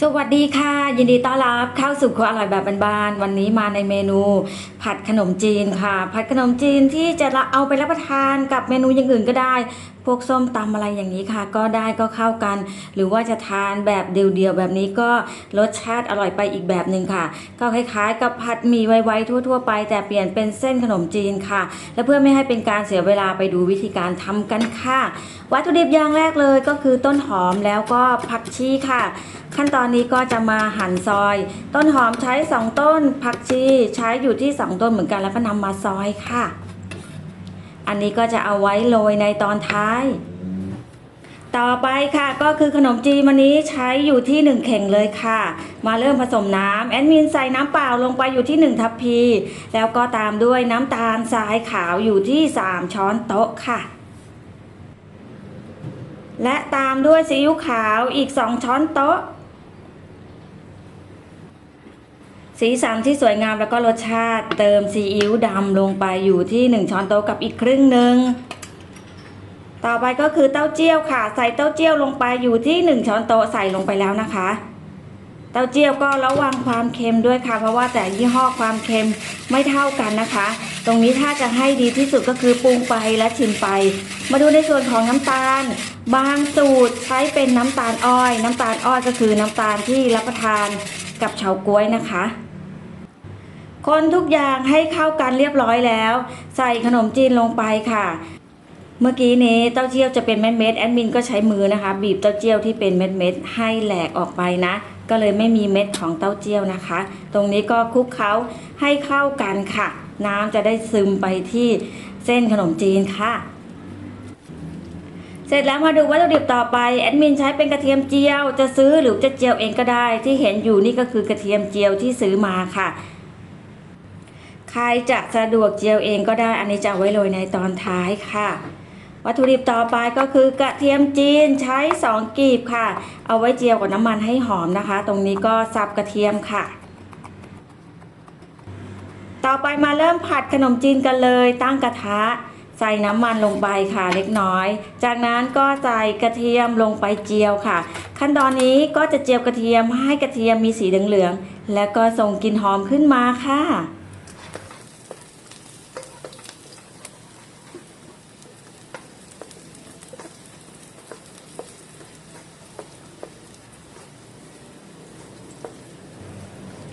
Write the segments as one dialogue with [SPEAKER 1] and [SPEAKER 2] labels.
[SPEAKER 1] สวัสดีค่ะ ยินดีต้อนรับเข้าสู่ครัวอร่อยแบบบ้านๆวันนี้มาในเมนู ผัดขนมจีนค่ะ ผัดขนมจีนที่จะเอาไปรับประทานกับเมนูอย่างอื่นก็ได้ พวกส้มตำอะไรอย่างนี้ค่ะ ก็ได้ก็เข้ากัน หรือว่าจะทานแบบเดียวๆแบบนี้ก็รสชาติอร่อยไปอีกแบบหนึ่งค่ะ ก็คล้ายๆ กับผัดหมี่ไวๆทั่ว ๆ ไป แต่เปลี่ยนเป็นเส้นขนมจีนค่ะ และเพื่อไม่ให้เป็นการเสียเวลาไปดูวิธีการทำกันค่ะ วัตถุดิบอย่างแรกเลยก็คือต้นหอมแล้วก็ผักชีค่ะ ขั้นตอนนี้ก็จะมาหั่นซอย ต้นหอมใช้ 2 ต้น ผักชีใช้อยู่ที่ 2 ต้นเหมือนกันแล้วก็นำมาซอยค่ะ อันนี้ก็จะเอาไว้โรยในตอนท้าย ต่อไปค่ะก็คือขนมจีนวันนี้ใช้อยู่ที่ 1 เข่งเลยค่ะ มาเริ่มผสมน้ำแอดมินใส่น้ำเปล่าลงไปอยู่ที่ 1 ทัพพี แล้วก็ตามด้วยน้ำตาลทรายขาวอยู่ที่ 3 ช้อนโต๊ะค่ะและตามด้วยซีอิ๊วขาวอีก 2 ช้อนโต๊ะ สีสันที่สวยงามแล้วก็รสชาติเติมซีอิ๊วดำลงไปอยู่ที่ 1 ช้อนโต๊ะกับอีกครึ่งหนึ่งต่อไปก็คือเต้าเจี้ยวค่ะ ใส่เต้าเจี้ยวลงไปอยู่ที่ 1 ช้อนโต๊ะใส่ลงไปแล้วนะคะ เต้าเจี้ยวก็ระวังความเค็มด้วยค่ะ เพราะว่าแต่ยี่ห้อความเค็มไม่เท่ากันนะคะ ตรงนี้ถ้าจะให้ดีที่สุดก็คือปรุงไปและชิมไป มาดูในส่วนของน้ำตาล บางสูตรใช้เป็นน้ำตาลอ้อย น้ำตาลอ้อยก็คือน้ำตาลที่รับประทานกับเฉาก๊วยนะคะ คนทุกอย่างให้เข้ากันเรียบร้อยแล้ว ใส่ขนมจีนลงไปค่ะ เมื่อกี้นี้เต้าเจี้ยวจะเป็นเม็ดเม็ดแอดมินก็ใช้มือนะคะ บีบเต้าเจี้ยวที่เป็นเม็ดเม็ดให้แหลกออกไปนะ ก็เลยไม่มีเม็ดของเต้าเจี้ยวนะคะ ตรงนี้ก็คลุกเคล้าให้เข้ากันค่ะ น้ำจะได้ซึมไปที่เส้นขนมจีนค่ะ เสร็จแล้วมาดูวัตถุดิบต่อไปแอดมินใช้เป็นกระเทียมเจียว จะซื้อหรือจะเจียวเองก็ได้ ที่เห็นอยู่นี่ก็คือกระเทียมเจียวที่ซื้อมาค่ะ ใครจะสะดวกเจียวเองก็ได้ อันนี้จะไว้โรยในตอนท้ายค่ะ วัตถุดิบต่อไปก็คือกระเทียมจีนใช้ 2กีบค่ะ เอาไว้เจียวกับน้ำมันให้หอมนะคะ ตรงนี้ก็สับกระเทียมค่ะ ต่อไปมาเริ่มผัดขนมจีนกันเลย ตั้งกระทะใส่น้ำมันลงไปค่ะเล็กน้อย จากนั้นก็ใส่กระเทียมลงไปเจียวค่ะ ขั้นตอนนี้ก็จะเจียวกระเทียมให้กระเทียมมีสีเหลืองๆ แล้วก็ส่งกลิ่นหอมขึ้นมาค่ะ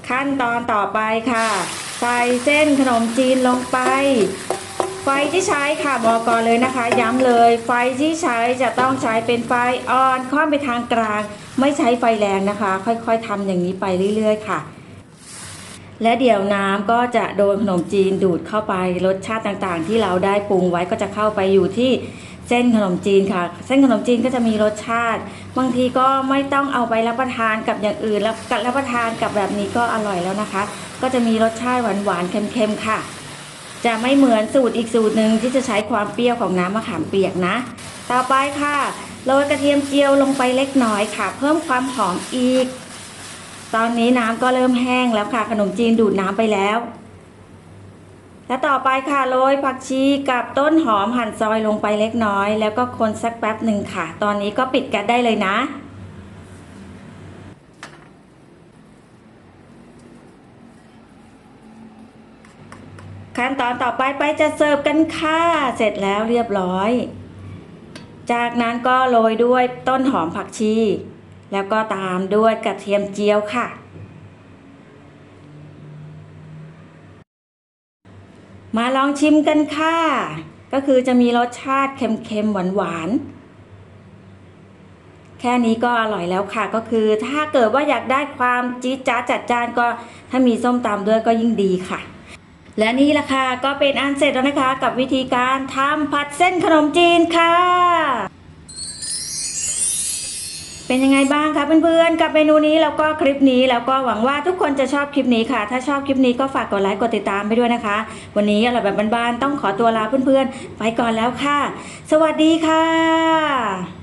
[SPEAKER 1] ขั้นตอนต่อไปค่ะ ใส่เส้นขนมจีนลงไป ไฟที่ใช้ค่ะบอกก่อนเลยนะคะ ย้ำเลย ไฟที่ใช้จะต้องใช้เป็นไฟอ่อนค่อนไปทางกลาง ไม่ใช้ไฟแรงนะคะ ค่อยๆทำอย่างนี้ไปเรื่อย ๆ ค่ะและเดี๋ยวน้ำก็จะโดนขนมจีนดูดเข้าไปรสชาติต่างๆ ที่เราได้ปรุงไว้ก็จะเข้าไปอยู่ที่ เส้นขนมจีนค่ะ เส้นขนมจีนก็จะมีรสชาติ บางทีก็ไม่ต้องเอาไปรับประทานกับอย่างอื่น แล้วกับรับประทานกับแบบนี้ก็อร่อยแล้วนะคะ ก็จะมีรสชาติหวานๆเค็มๆค่ะ จะไม่เหมือนสูตรอีกสูตรหนึ่งที่จะใช้ความเปรี้ยวของน้ำมะขามเปียกนะ ต่อไปค่ะโรยกระเทียมเจียวลงไปเล็กน้อยค่ะ เพิ่มความหอมอีก ตอนนี้น้ำก็เริ่มแห้งแล้วค่ะ ขนมจีนดูดน้ำไปแล้ว และต่อไปค่ะโรยผักชีกับต้นหอมหั่นซอยลงไปเล็กน้อย แล้วก็คนสักแป๊บหนึ่งค่ะ ตอนนี้ก็ปิดแก๊สได้เลยนะ ขั้นตอนต่อไปไปจะเสิร์ฟกันค่ะ เสร็จแล้วเรียบร้อย จากนั้นก็โรยด้วยต้นหอมผักชี แล้วก็ตามด้วยกระเทียมเจียวค่ะ มาลองชิมกันค่ะ ก็คือจะมีรสชาติเค็มๆหวานๆ แค่นี้ก็อร่อยแล้วค่ะ ก็คือถ้าเกิดว่าอยากได้ความจี๊ดจ๊าดจัดจ้านก็ถ้ามีส้มตำด้วยก็ยิ่งดีค่ะ และนี่ละค่ะก็เป็นอันเสร็จแล้วนะคะ กับวิธีการทำผัดเส้นขนมจีนค่ะ เป็นยังไงบ้างคะเพื่อนๆ กับเมนูนี้แล้วก็คลิปนี้แล้วก็หวังว่าทุกคนจะชอบคลิปนี้ค่ะ ถ้าชอบคลิปนี้ก็ฝากกดไลค์กดติดตามไปด้วยนะคะ วันนี้อร่อยแบบบ้านๆต้องขอตัวลาเพื่อนๆ ไปก่อนแล้วค่ะ สวัสดีค่ะ